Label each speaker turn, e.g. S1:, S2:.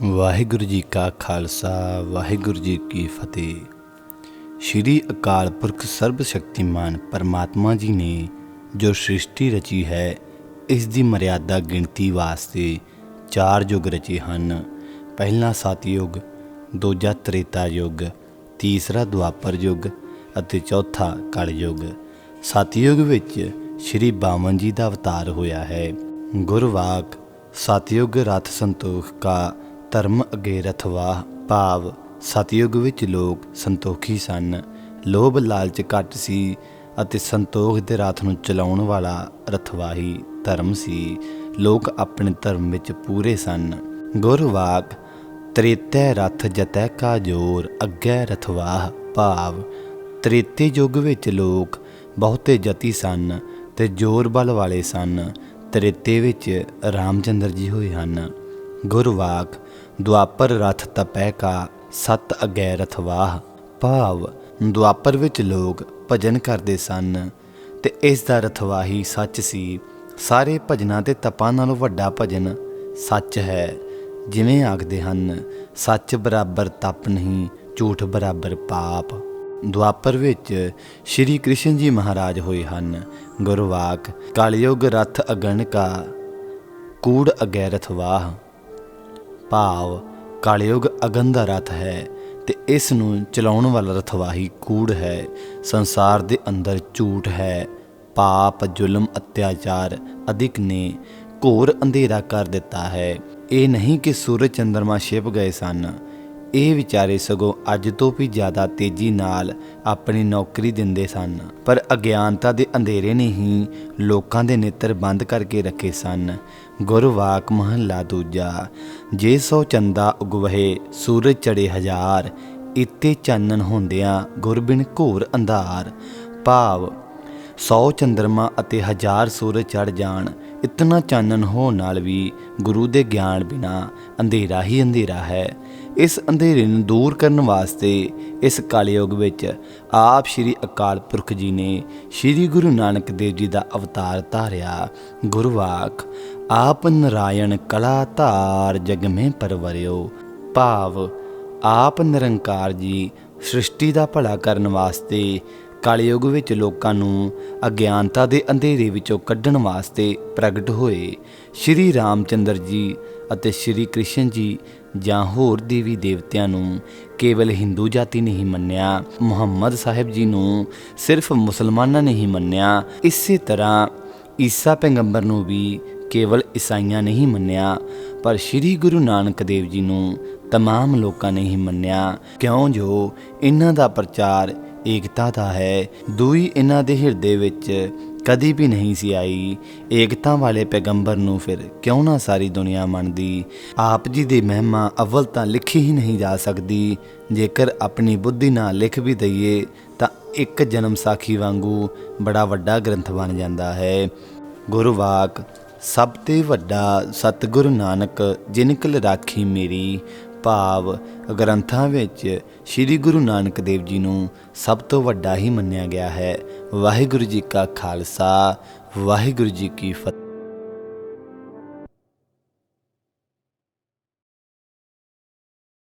S1: ਵਾਹਿਗੁਰੂ ਜੀ ਕਾ ਖਾਲਸਾ, ਵਾਹਿਗੁਰੂ ਜੀ ਕੀ ਫਤਿਹ। ਸ਼੍ਰੀ ਅਕਾਲ ਪੁਰਖ ਸਰਬ ਸ਼ਕਤੀਮਾਨ ਪਰਮਾਤਮਾ ਜੀ ਨੇ ਜੋ ਸ੍ਰਿਸ਼ਟੀ ਰਚੀ ਹੈ, ਇਸ ਦੀ ਮਰਿਆਦਾ ਗਿਣਤੀ ਵਾਸਤੇ ਚਾਰ ਯੁੱਗ ਰਚੇ ਹਨ। ਪਹਿਲਾ ਸਤਯੁਗ ਦੂਜਾ ਤ੍ਰੇਤਾ ਯੁੱਗ, ਤੀਸਰਾ ਦੁਆਪਰ ਯੁੱਗ ਅਤੇ ਚੌਥਾ ਕਲਯੁੱਗ ਸਤਯੁਗ ਵਿੱਚ ਸ਼੍ਰੀ ਬਾਮਨ ਜੀ ਦਾ ਅਵਤਾਰ ਹੋਇਆ ਹੈ। ਗੁਰਵਾਕ ਸਤਯੁਗ ਰਥ ਸੰਤੋਖ ਕਾ ਧਰਮ ਅਗੇ ਰਥਵਾਹ ਭਾਵ ਸਤਯੁਗ ਵਿੱਚ ਲੋਕ ਸੰਤੋਖੀ ਸਨ। ਲੋਭ ਲਾਲਚ ਘੱਟ ਸੀ ਅਤੇ ਸੰਤੋਖ ਦੇ ਰਥ ਨੂੰ ਚਲਾਉਣ ਵਾਲਾ ਰਥਵਾਹੀ ਧਰਮ ਸੀ। ਲੋਕ ਆਪਣੇ ਧਰਮ ਵਿੱਚ ਪੂਰੇ ਸਨ। ਗੁਰਵਾਕ, ਤ੍ਰੇਤੈ ਰਥ ਜਤੈ ਕਾ ਜੋਰ, ਅੱਗੇ ਰਥਵਾਹ ਭਾਵ ਤ੍ਰੇਤੇ ਯੁੱਗ ਵਿੱਚ ਲੋਕ ਬਹੁਤੇ ਜਤੀ ਸਨ ਤੇ ਜੋਰ ਬਲ ਵਾਲੇ ਸਨ। ਤ੍ਰੇਤੇ ਵਿੱਚ ਰਾਮਚੰਦਰ ਜੀ ਹੋਏ ਹਨ। ਗੁਰਵਾਕ ਦੁਆਪਰ ਰਥ ਤਪੈ ਕਾ, ਸਤ ਅਗੈ ਰਥਵਾਹ ਭਾਵ, ਦੁਆਪਰ ਵਿੱਚ ਲੋਕ ਭਜਨ ਕਰਦੇ ਸਨ ਤੇ ਇਸ ਦਾ ਰਥਵਾਹੀ ਸੱਚ ਸੀ। ਸਾਰੇ ਭਜਨਾਂ ਤੇ ਤਪਾਂ ਨਾਲੋਂ ਵੱਡਾ ਭਜਨ ਸੱਚ ਹੈ। ਜਿਵੇਂ ਆਖਦੇ ਹਨ, ਸੱਚ ਬਰਾਬਰ ਤਪ ਨਹੀਂ, ਝੂਠ ਬਰਾਬਰ ਪਾਪ। ਦੁਆਪਰ ਵਿੱਚ ਸ਼੍ਰੀ ਕ੍ਰਿਸ਼ਨ ਜੀ ਮਹਾਰਾਜ ਹੋਏ ਹਨ। ਗੁਰਵਾਕ ਕਲਯੁਗ ਰਥ ਅਗਣ ਕਾ, ਕੂੜ ਅਗੈ ਰਥਵਾਹ ਭਾਵ ਕਲਯੁਗ ਅਗਨ ਦਾ ਰਥ ਹੈ ਤੇ ਇਸ ਨੂੰ ਚਲਾਉਣ ਵਾਲਾ ਰਥਵਾਹੀ ਕੂੜ ਹੈ। ਸੰਸਾਰ ਦੇ ਅੰਦਰ ਝੂਠ ਹੈ। ਪਾਪ, ਜ਼ੁਲਮ, ਅਤਿਆਚਾਰ ਅਧਿਕ ਨੇ ਘੋਰ ਅੰਧੇਰਾ ਕਰ ਦਿੱਤਾ ਹੈ। ਇਹ ਨਹੀਂ ਕਿ ਸੂਰਜ ਚੰਦਰਮਾ ਛਿਪ ਗਏ ਸਨ। ਇਹ ਵਿਚਾਰੇ ਸਗੋਂ ਅੱਜ ਤੋਂ ਵੀ ਜ਼ਿਆਦਾ ਤੇਜ਼ੀ ਨਾਲ ਆਪਣੀ ਨੌਕਰੀ ਦਿੰਦੇ ਸਨ। ਪਰ ਅਗਿਆਨਤਾ ਦੇ ਅੰਧੇਰੇ ਨੇ ਹੀ ਲੋਕਾਂ ਦੇ ਨੇਤਰ ਬੰਦ ਕਰਕੇ ਰੱਖੇ ਸਨ। ਗੁਰਵਾਕ ਮਹੱਲਾ ਦੂਜਾ, ਜੇ ਸੋ ਚੰਦਾ ਉਗਵਹੇ, ਸੂਰਜ ਚੜੇ ਹਜ਼ਾਰ ਇੱਤੇ ਚਾਨਣ ਹੁੰਦਿਆਂ ਗੁਰਬਿਨ ਘੋਰ ਅੰਧਾਰ। ਭਾਵ, ਸੌ ਚੰਦਰਮਾ ਅਤੇ ਹਜ਼ਾਰ ਸੂਰਜ ਚੜ ਜਾਣ ਇਤਨਾ ਚਾਨਣ ਹੋਣ ਨਾਲ ਵੀ ਗੁਰੂ ਦੇ ਗਿਆਨ ਬਿਨਾ ਅੰਧੇਰਾ ਹੀ ਅੰਧੇਰਾ ਹੈ। ਇਸ ਅੰਧੇਰੇ ਨੂੰ ਦੂਰ ਕਰਨ ਵਾਸਤੇ ਇਸ ਕਲਯੁਗ ਵਿੱਚ ਆਪ ਸ੍ਰੀ ਅਕਾਲ ਪੁਰਖ ਜੀ ਨੇ ਸ੍ਰੀ ਗੁਰੂ ਨਾਨਕ ਦੇਵ ਜੀ ਦਾ ਅਵਤਾਰ ਧਾਰਿਆ। ਗੁਰਵਾਕ, ਆਪ ਨਰਾਇਣ ਕਲਾ ਧਾਰ ਜਗ ਮੇ ਪਰਵਰਿਓ। ਭਾਵ, ਆਪ ਨਿਰੰਕਾਰ ਜੀ ਸ੍ਰਿਸ਼ਟੀ ਦਾ ਭਲਾ ਕਰਨ ਵਾਸਤੇ ਕਲਯੁਗ ਵਿੱਚ ਲੋਕਾਂ ਨੂੰ ਅਗਿਆਨਤਾ ਦੇ ਅੰਧੇਰੇ ਵਿੱਚੋਂ ਕੱਢਣ ਵਾਸਤੇ ਪ੍ਰਗਟ ਹੋਏ ਸ਼੍ਰੀ ਰਾਮਚੰਦਰ ਜੀ ਅਤੇ ਸ਼੍ਰੀ ਕ੍ਰਿਸ਼ਨ ਜੀ ਜਾਂ ਹੋਰ ਦੇਵੀ ਦੇਵਤਿਆਂ ਨੂੰ ਕੇਵਲ ਹਿੰਦੂ ਜਾਤੀ ਨਹੀਂ ਮੰਨਿਆ ਮੁਹੰਮਦ ਸਾਹਿਬ ਜੀ ਨੂੰ ਸਿਰਫ ਮੁਸਲਮਾਨਾਂ ਨੇ ਹੀ ਮੰਨਿਆ ਇਸੇ ਤਰ੍ਹਾਂ ਈਸਾ ਪੈਗੰਬਰ ਨੂੰ ਵੀ ਕੇਵਲ ਈਸਾਈਆਂ ਨਹੀਂ ਮੰਨਿਆ ਪਰ ਸ੍ਰੀ ਗੁਰੂ ਨਾਨਕ ਦੇਵ ਜੀ ਨੂੰ तमाम ਲੋਕਾਂ ਨੇ ਹੀ ਮੰਨਿਆ ਕਿਉਂ ਜੋ ਇਹਨਾਂ ਦਾ ਪ੍ਰਚਾਰ ਏਕਤਾ ਦਾ ਹੈ। ਦੂਈ ਇਹਨਾਂ ਦੇ ਹਿਰਦੇ ਵਿੱਚ ਕਦੀ ਵੀ ਨਹੀਂ ਸੀ ਆਈ। ਏਕਤਾ ਵਾਲੇ ਪੈਗੰਬਰ ਨੂੰ ਫਿਰ ਕਿਉਂ ਨਾ ਸਾਰੀ ਦੁਨੀਆ ਮੰਨਦੀ? ਆਪ ਜੀ ਦੀ ਮਹਿਮਾ ਅਵਲ ਤਾਂ ਲਿਖੀ ਹੀ ਨਹੀਂ ਜਾ ਸਕਦੀ। ਜੇਕਰ ਆਪਣੀ ਬੁੱਧੀ ਨਾਲ ਲਿਖ ਵੀ ਦਈਏ, ਤਾਂ ਇੱਕ ਜਨਮ ਸਾਖੀ ਵਾਂਗੂ ਬੜਾ ਵੱਡਾ ਗ੍ਰੰਥ ਬਣ ਜਾਂਦਾ ਹੈ। ਗੁਰਵਾਕ, ਸਭ ਤੇ ਵੱਡਾ ਸਤਿਗੁਰੂ ਨਾਨਕ ਜਿਨਕਲ ਰਾਖੀ ਮੇਰੀ ਭਾਵ ਗ੍ਰੰਥਾਂ ਵਿੱਚ ਸ੍ਰੀ ਗੁਰੂ ਨਾਨਕ ਦੇਵ ਜੀ ਨੂੰ ਸਭ ਤੋਂ ਵੱਡਾ ਹੀ ਮੰਨਿਆ ਗਿਆ ਹੈ। ਵਾਹਿਗੁਰੂ ਜੀ ਕਾ ਖਾਲਸਾ, ਵਾਹਿਗੁਰੂ ਜੀ ਕੀ ਫਤਿਹ।